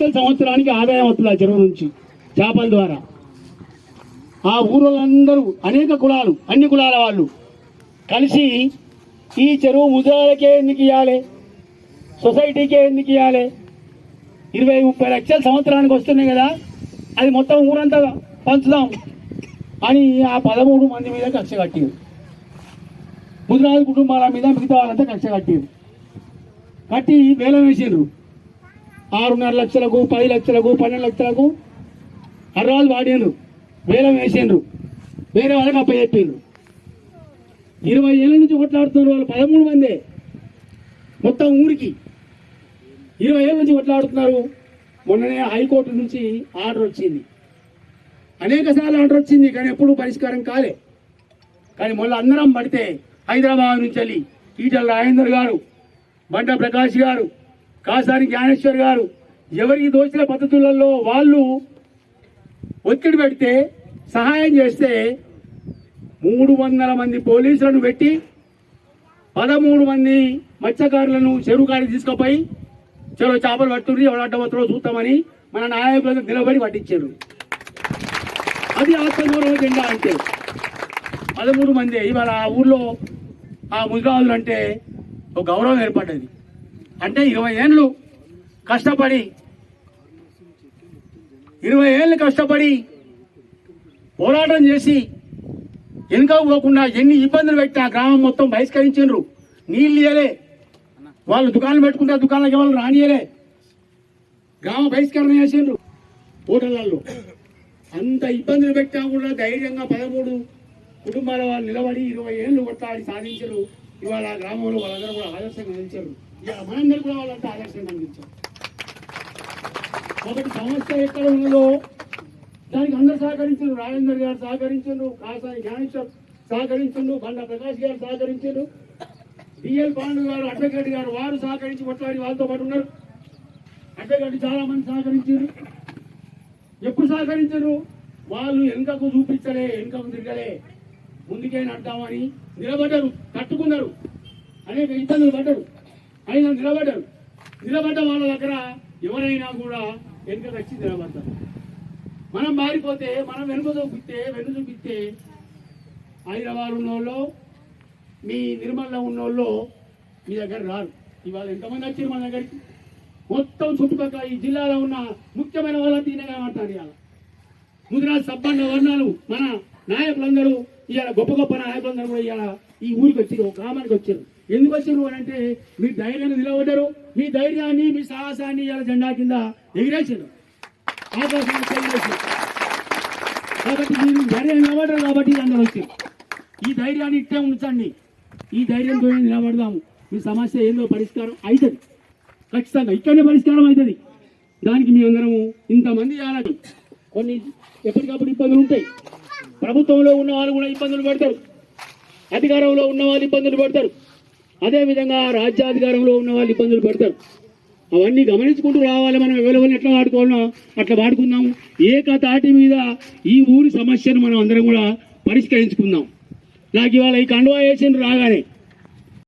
లక్షల సంవత్సరానికి ఆదాయం వస్తుంది ఆ చెరువు నుంచి? చేపల ద్వారా. ఆ ఊరోళ్ళందరూ అనేక కులాలు అన్ని కులాల వాళ్ళు కలిసి ఈ చెరువు ముద్రాలకే ఎందుకు ఇవ్వాలి సొసైటీకే ఎందుకు ఇవ్వాలి ఇరవై ముప్పై లక్షల సంవత్సరానికి వస్తున్నాయి కదా అది మొత్తం ఊరంతా పంచుదాం అని ఆ పదమూడు మంది మీద కక్ష కట్టారు. ముద్రాజు కుటుంబాల మీద మిగతా వాళ్ళంతా కక్ష కట్టారు. కట్టి వేలం వేసిండ్రు. ఆరున్నర లక్షలకు పది లక్షలకు పన్నెండు లక్షలకు అర్రాలు వాడిండ్రు వేలం వేసిండ్రు. వేరే వాళ్ళకి అప్పచెప్పిండ్రు ఇరవై ఏళ్ళ నుంచి కొట్లాడుతున్నారు వాళ్ళు పదమూడు మందే. మొత్తం ఊరికి. ఇరవై ఏళ్ళ నుంచి కొట్లాడుతున్నారు. మొన్ననే హైకోర్టు నుంచి ఆర్డర్ వచ్చింది. అనేక సార్లు ఆర్డర్ వచ్చింది కానీ ఎప్పుడూ పరిష్కారం కాలే. కానీ మొన్న అందరం పడితే హైదరాబాద్ నుంచి వెళ్ళి ఈటల రాజేందర్ గారు బండ ప్రకాష్ గారు కాసాని జ్ఞానేశ్వర్ గారు ఎవరికి దోచిన పద్ధతులలో వాళ్ళు ఒత్తిడి పెడితే సహాయం చేస్తే మూడు వందల మంది పోలీసులను పెట్టి పదమూడు మంది మత్స్యకారులను చెరువు కాడికి తీసుకుపోయి చెరువు చేపలు పట్టుకుని ఎవరు అడ్డవత్తులో చూస్తామని మన నాయకులకు నిలబడి పట్టించారు. అది ఆత్మగౌరవ జెండా అంటే. పదమూడు మంది ఇవాళ ఆ ఊర్లో ఆ ముదిరాజులు అంటే ఒక గౌరవం ఏర్పడ్డది. అంటే ఇరవై ఏళ్ళు కష్టపడి ఇరవై ఏళ్ళు కష్టపడి పోరాటం చేసి వెనుక పోకుండా ఎన్ని ఇబ్బందులు పెట్టి గ్రామం మొత్తం బహిష్కరించిండ్రు. నీళ్ళు ఇయ్యలే. వాళ్ళు దుకాణం పెట్టుకుంటే దుకాణాలకి వాళ్ళు రానియలే గ్రామ బహిష్కరణ చేసిండ్రు హోటళ్ళలో అంత ఇబ్బందులు పెట్టా కూడా ధైర్యంగా పదమూడు కుటుంబాల వాళ్ళు నిలబడి ఇరవై ఏళ్ళు కొట్టాడి సాధించరు. ఇవాళ గ్రామంలో వాళ్ళందరూ కూడా ఆదర్శంగా నిలిచారు. ఇవాళ మనందరూ కూడా వాళ్ళంతా ఆదర్శంగా నిలిచారు కాబట్టి సమస్య ఎక్కడ ఉన్నదో దానికి అందరు సహకరించారు. రాజేందర్ గారు సహకరించారు కాసాని జ్ఞానేశ్వర్ సహకరించారు బండ ప్రకాష్ గారు సహకరించారు డిఎల్ పాండు గారు అడ్వకేట్ గారు వారు సహకరించి కొట్లాడి వాళ్ళతో పాటు ఉన్నారు. అడ్వకేట్ చాలా మంది సహకరించారు. ఎప్పుడు సహకరించారు? వాళ్ళు వెనుకకు చూపించలే వెనుకకు తిరగలే ముందుకే నడ్డామని నిలబడ్డారు కట్టుకున్నారు. అనేక ఇబ్బందులు పడ్డారు. అయినా నిలబడ్డారు. నిలబడ్డ వాళ్ళ దగ్గర ఎవరైనా కూడా వెనుక వచ్చి నిలబడతారు మనం మారిపోతే మనం వెనుక చూపిస్తే వెనుక చూపిస్తే హైదరాబాద్ ఉన్నోళ్ళు మీ నిర్మల్లో ఉన్నోళ్ళు మీ దగ్గర రారు. ఇవాళ ఎంతమంది వచ్చారు మన దగ్గరికి? మొత్తం చుట్టుపక్కల ఈ జిల్లాలో ఉన్న ముఖ్యమైన వాళ్ళంతా దీనే కనబడతారు ఇవాళ. ముదిరాజ్ సబ్బండ వర్ణాలు మన నాయకులందరూ ఇవాళ గొప్ప గొప్ప నాయకులందరూ కూడా ఇవాళ ఈ ఊరికి వచ్చారు గ్రామానికి వచ్చారు ఎందుకు వచ్చారు అని అంటే మీ ధైర్యాన్ని నిలబడ్డారు. మీ ధైర్యాన్ని మీ సాహసాన్ని ఇవాళ జెండా కింద ఎగిరేసారు ఎగిరేసారు కాబట్టి మీరు ధైర్యం నిలబడ్డారు కాబట్టి అందరూ వచ్చారు ఈ ధైర్యాన్ని ఇట్టే ఉంచండి. ఈ ధైర్యంతో నిలబడదాము. మీ సమస్య ఏందో పరిష్కారం అవుతుంది ఖచ్చితంగా ఇక్కడనే పరిష్కారం అవుతుంది దానికి మీ అందరము ఇంతమంది చేయాలని కొన్ని ఎప్పటికప్పుడు ఇబ్బందులు ఉంటాయి. ప్రభుత్వంలో ఉన్న వాళ్ళు కూడా ఇబ్బందులు పడతారు. అధికారంలో ఉన్న వాళ్ళు ఇబ్బందులు పడతారు. అదేవిధంగా రాజ్యాధికారంలో ఉన్న వాళ్ళు ఇబ్బందులు పడతారు. అవన్నీ గమనించుకుంటూ రావాలి మనం. ఎవరెవరిని ఎట్లా వాడుకోవాలన్నా అట్లా వాడుకుందాం ఏకతాటి మీద ఈ ఊరి సమస్యను మనం అందరం కూడా పరిష్కరించుకుందాం. నాకు ఇవాళ ఈ కండువా వేసిండ్రు రాగానే.